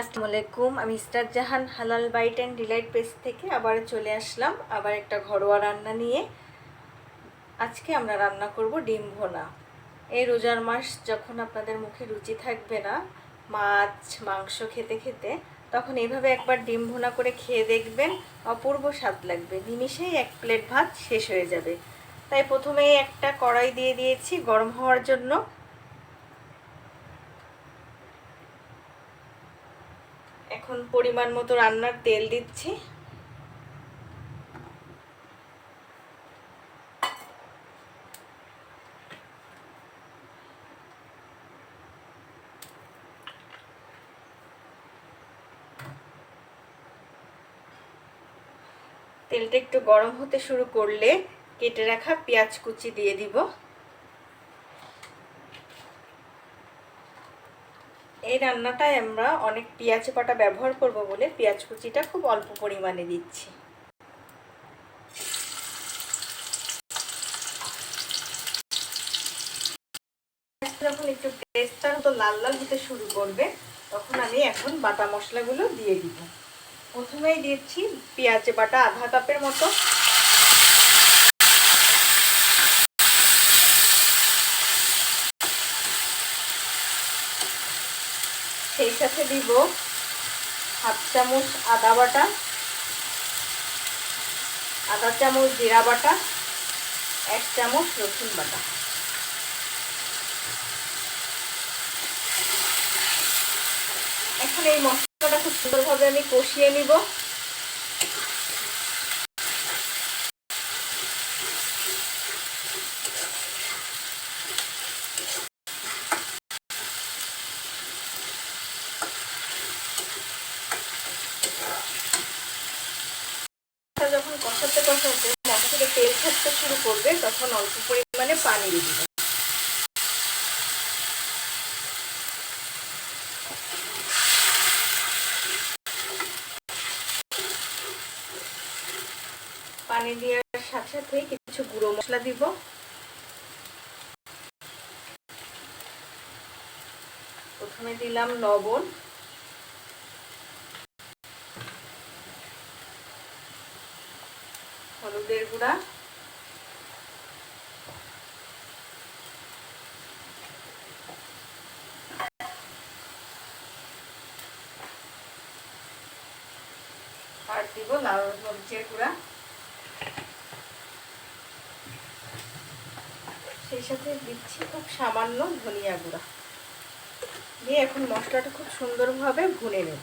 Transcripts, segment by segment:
আসসালামু আলাইকুম, আমি স্টার জাহান, হালাল বাইট অ্যান্ড ডিলাইট পেজ থেকে আবার চলে আসলাম আবার একটা ঘরোয়া রান্না নিয়ে। আজকে আমরা রান্না করব ডিম ভোনা। এই রোজার মাস যখন আপনাদের মুখে রুচি থাকবে না, মাছ, মাংস খেতে খেতে, তখন এইভাবে একবার ডিম ভোনা করে খেয়ে দেখবেন অপূর্ব স্বাদ লাগবে। নিমিষেই এক প্লেট ভাত শেষ হয়ে যাবে। তাই প্রথমেই একটা কড়াই দিয়ে দিয়েছি গরম হওয়ার জন্য। এখন পরিমাণ মতো রান্নার তেল দিচ্ছি। তেলটা একটু গরম হতে শুরু করলে কেটে রাখা পেঁয়াজ কুচি দিয়ে দিব। এই রান্নাটায় আমরা অনেক পেঁয়াজ পাটা ব্যবহার করব বলে পেঁয়াজ কুচিটা খুব অল্প পরিমাণে দিচ্ছি। যখন একটু পেস্টটা তো লাল লাল হতে শুরু করবে, তখন আমি এখন বাটা মশলাগুলো দিয়ে দিব। প্রথমেই দিচ্ছি পেঁয়াজ বাটা আধা কাপের মতো। সেই সাথে দিব হাফ চামচ আদা বাটা, আধা চামচ জিরা বাটা, এক চামচ রসুন বাটা। এখন এই মশলাটা খুব সুন্দরভাবে আমি কষিয়ে নিব যখন কষাতে মশলা থেকে তেল ছাড়তে শুরু করবে, তখন অল্প পরিমাণে পানি দিয়ে দিবে। পানি দেওয়ার সাথে সাথে কিছু গুঁড়ো মশলা দিব। প্রথমে দিলাম লবণ। হলুদের গুঁড়া। আর দিব লাল মরিচের গুঁড়া। সেই সাথে দিচ্ছি খুব সামান্য ধনিয়া গুঁড়া। দিয়ে এখন মশলাটা খুব সুন্দরভাবে ভুনে নেব।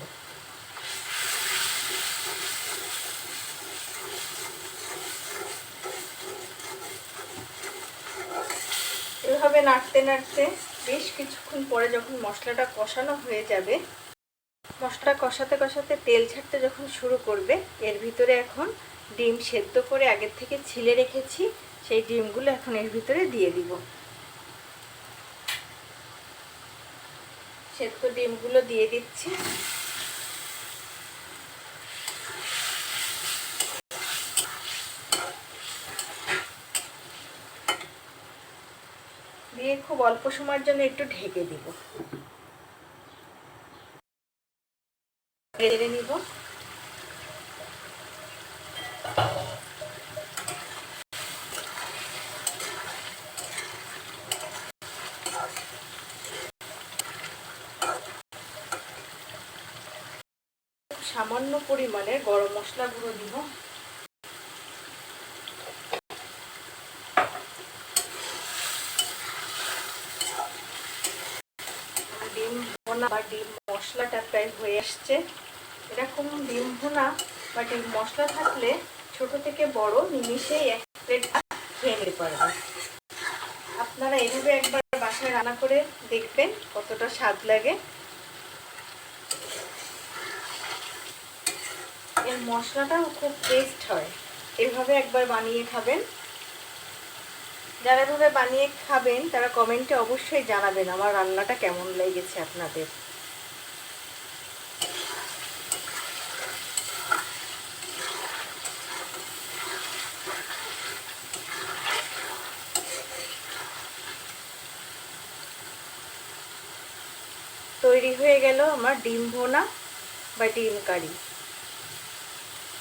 এভাবে নাড়তে নাড়তে বেশ কিছুক্ষণ পরে যখন মশলাটা কষানো হয়ে যাবে মশলা কষাতে কষাতে তেল ছাড়তে যখন শুরু করবে, এর ভিতরে এখন ডিম সেদ্ধ করে আগের থেকে ছিলে রেখেছি, সেই ডিমগুলো এখন এর ভিতরে দিয়ে দিব। সেদ্ধ ডিমগুলো দিয়ে দিচ্ছি। দিয়ে খুব অল্প সময়ের জন্য একটু ঢেকে দিব। ঢেলে নিব। সামান্য পরিমাণে গরম মশলা গুঁড়ো দিব ডিম ভোনা বা ডিম মশলাটা প্রায় হয়ে আসছে। এরকম ডিম ভোনা বা ডিম মশলা থাকলে ছোট থেকে বড় নিমিশেই এক প্লেট খেয়ে নিতে পারবে আপনারা এইভাবে একবার বাসায় রান্না করে দেখবেন কতটা স্বাদ লাগে। এর মশলাটাও খুব টেস্ট হয়। এভাবে একবার বানিয়ে খাবেন। যারা এভাবে বানিয়ে খাবেন, তারা কমেন্টে অবশ্যই জানাবেন আমার রান্নাটা কেমন লেগেছে আপনাদের। তৈরি হয়ে গেল আমার ডিম ভোনা বা ডিম কারি।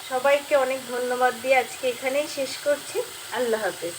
সবাইকে অনেক ধন্যবাদ দিয়ে আজকে এখানেই শেষ করছি। আল্লাহ হাফেজ।